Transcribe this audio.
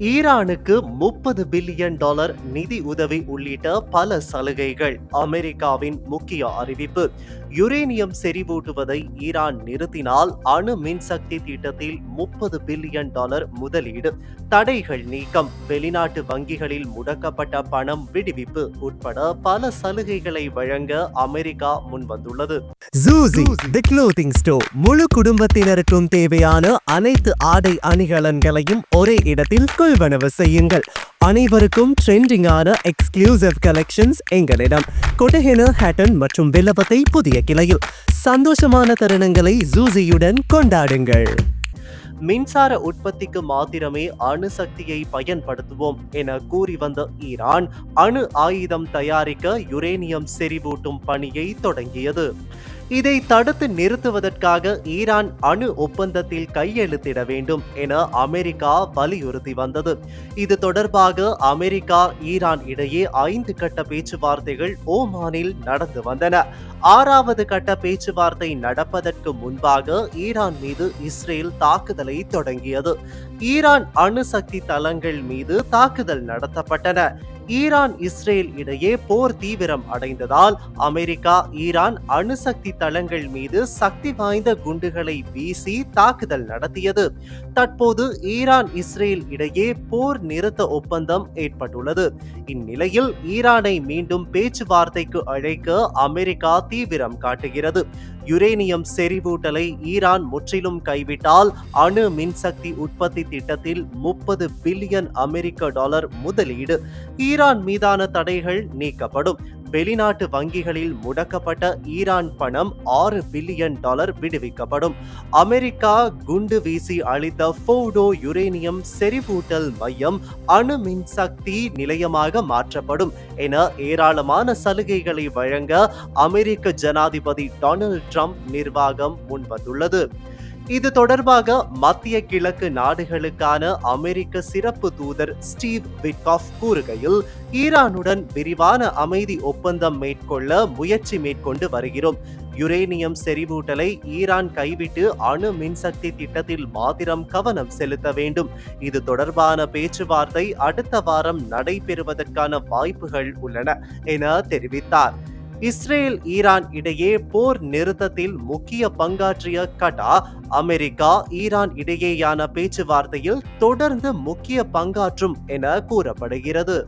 ஈரானுக்கு முப்பது billion dollar நிதி உதவி உள்ளிட்ட பல சலுகைகள். அமெரிக்காவின் முக்கிய அறிவிப்பு. யுரேனியம் செறிவூட்டுவதை ஈரான் நிறுத்தினால் அணு மின்சக்தி திட்டத்தில் முப்பது பில்லியன் டாலர் முதலீடு. தடைகள் நீக்கம். வெளிநாட்டு வங்கிகளில் முடக்கப்பட்ட பணம் விடுவிப்பு உட்பட பல சலுகைகளை வழங்க அமெரிக்கா முன்வந்துள்ளது. முழு குடும்பத்தினருக்கும் தேவையான அனைத்து ஆடை அணிகலன்களையும் ஒரே இடத்தில் கொள்வனவு செய்யுங்கள். அனைவருக்கும் ட்ரெண்டிங்கான எக்ஸ்க்ளூசிவ் கலெக்ஷன்ஸ் எங்களிடம். கொட்டஹென ஹேட்டன் மற்றும் வில்லபத்தை புதிய கிளையில். சந்தோஷமான தருணங்களை ஜூசியுடன் கொண்டாடுங்கள். மின்சார உற்பத்திக்கு மாத்திரமே அணுசக்தியை பயன்படுத்துவோம் என கூறி வந்த ஈரான் அணு ஆயுதம் தயாரிக்க யுரேனியம் செறிவூட்டும் பணியை தொடங்கியது. இதை தடுத்து நிறுத்துவதற்காக ஈரான் அணு ஒப்பந்தத்தில் கையெழுத்திட வேண்டும் என அமெரிக்கா வலியுறுத்தி வந்தது. இது தொடர்பாக அமெரிக்கா ஈரான் இடையே ஐந்து கட்ட பேச்சுவார்த்தைகள் ஓமானில் நடந்து வந்தன. ஆறாவது கட்ட பேச்சுவார்த்தை நடப்பதற்கு முன்பாக ஈரான் மீது இஸ்ரேல் தாக்குதலை தொடங்கியது. ஈரான் அணுசக்தி தளங்கள் மீது தாக்குதல் நடத்தப்பட்டன. ஈரான் இஸ்ரேல் இடையே போர் தீவிரம் அடைந்ததால் அமெரிக்கா ஈரான் அணுசக்தி தளங்கள் மீது சக்தி வாய்ந்த குண்டுகளை வீசி தாக்குதல் நடத்தியது. தற்போது ஈரான் இஸ்ரேல் இடையே போர் நிறுத்த ஒப்பந்தம் ஏற்பட்டுள்ளது. இந்நிலையில் ஈரானை மீண்டும் பேச்சுவார்த்தைக்கு அழைக்க அமெரிக்கா தீவிரம் காட்டுகிறது. யுரேனியம் செறிவூட்டலை ஈரான் முற்றிலும் கைவிட்டால் அணு மின்சக்தி உற்பத்தி திட்டத்தில் முப்பது பில்லியன் அமெரிக்க டாலர் முதலீடு. ஈரான் மீதான தடைகள் நீக்கப்படும். வெளிநாட்டு வங்கிகளில் முடக்கப்பட்ட ஈரான் பணம் ஆறு பில்லியன் டாலர் விடுவிக்கப்படும். அமெரிக்கா குண்டு வீசி அளித்த ஃபோடோ யுரேனியம் செறிவூட்டல் மையம் அணு மின்சக்தி நிலையமாக மாற்றப்படும் என ஏராளமான சலுகைகளை வழங்க அமெரிக்க ஜனாதிபதி டொனால்ட் ட்ரம்ப் நிர்வாகம் முன்வந்துள்ளது. இது தொடர்பாக மத்திய கிழக்கு நாடுகளுக்கான அமெரிக்க சிறப்பு தூதர் ஸ்டீவ் விட்காஃப் கூறுகையில் ஈரானுடன் விரிவான அமைதி ஒப்பந்தம் மேற்கொள்ள முயற்சி மேற்கொண்டு வருகிறோம். யுரேனியம் செறிவூட்டலை ஈரான் கைவிட்டு அணு மின்சக்தி திட்டத்தில் மாத்திரம் கவனம் செலுத்த வேண்டும். இது தொடர்பான பேச்சுவார்த்தை அடுத்த வாரம் நடைபெறுவதற்கான வாய்ப்புகள் உள்ளன என தெரிவித்தார். இஸ்ரேல் ஈரான் இடையே போர் நிறுத்தத்தில் முக்கிய பங்காற்றிய கட்டா அமெரிக்கா ஈரான் இடையேயான பேச்சுவார்த்தையில் தொடர்ந்து முக்கிய பங்காற்றும் என கூறப்படுகிறது.